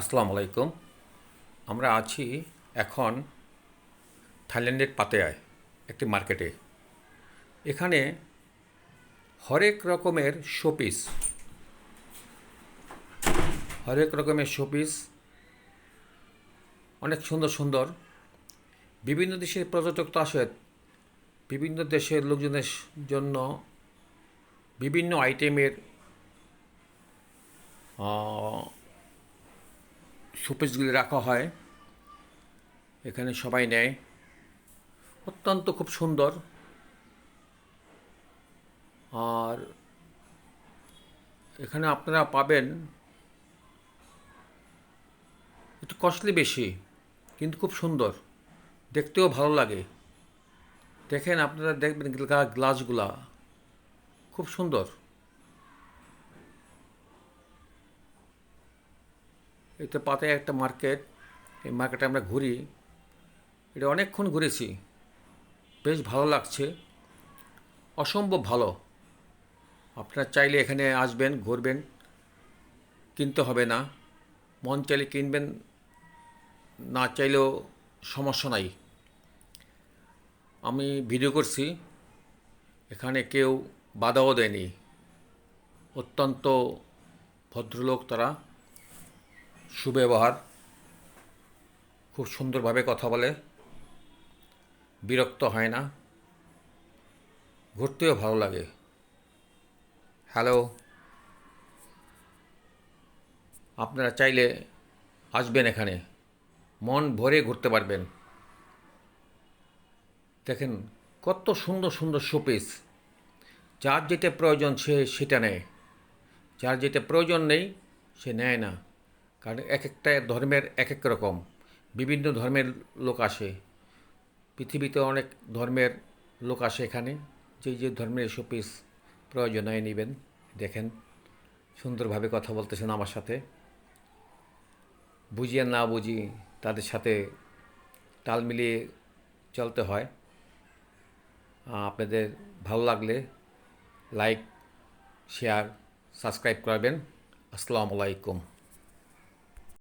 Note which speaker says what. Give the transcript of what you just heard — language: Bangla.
Speaker 1: আসসালামু আলাইকুম। আমরা আছি এখন থাইল্যান্ডের পাতেয়ায়, একটি মার্কেটে। এখানে হরেক রকমের শোপিস, হরেক রকমের শোপিস, অনেক সুন্দর সুন্দর। বিভিন্ন দেশের পর্যটক তো আসে বিভিন্ন দেশের লোকজনের জন্য বিভিন্ন আইটেমের শোপিসগুলি রাখা হয়। এখানে সবাই নেয়। অত্যন্ত খুব সুন্দর। আর এখানে আপনারা পাবেন একটু কস্টলি বেশি, কিন্তু খুব সুন্দর। দেখতেও ভালো লাগে। দেখেন, আপনারা দেখবেন গ্লাসগুলা। খুব সুন্দর। এটা পাতে একটা মার্কেট, এই মার্কেটে আমরা ঘুরি। এটা অনেকক্ষণ ঘুরেছি। বেশ ভালো লাগছে। অসম্ভব ভালো। আপনারা চাইলে এখানে আসবেন, ঘুরবেন। কিনতে হবে না। মন চাইলে কিনবেন, না চাইলেও সমস্যা নাই। আমি ভিডিও করছি। এখানে কেউ বাধাও দেয়নি। অত্যন্ত ভদ্রলোক তারা। সুব্যবহার, খুব সুন্দরভাবে কথা বলে, বিরক্ত হয় না, ঘুরতেও ভালো লাগে। হ্যালো, আপনারা চাইলে আসবেন এখানে, মন ভরে ঘুরতে পারবেন। দেখেন কত সুন্দর সুন্দর শোপিস, যার যেটা প্রয়োজন সে সেটা নেয়, যার যেটা প্রয়োজন নেই সে নেয় না। কারণ এক একটা ধর্মের এক এক রকম। বিভিন্ন ধর্মের লোক আসে। পৃথিবীতে অনেক ধর্মের লোক আসে এখানে। যে যে ধর্মের শোপিস প্রয়োজন হয় নেবেন। দেখেন, সুন্দরভাবে কথা বলতেছেন আমার সাথে। বুঝি আর না বুঝি তাদের সাথে তাল মিলিয়ে চলতে হয়। আপনাদের ভালো লাগলে লাইক, শেয়ার, সাবস্ক্রাইব করবেন। আসসালামু আলাইকুম।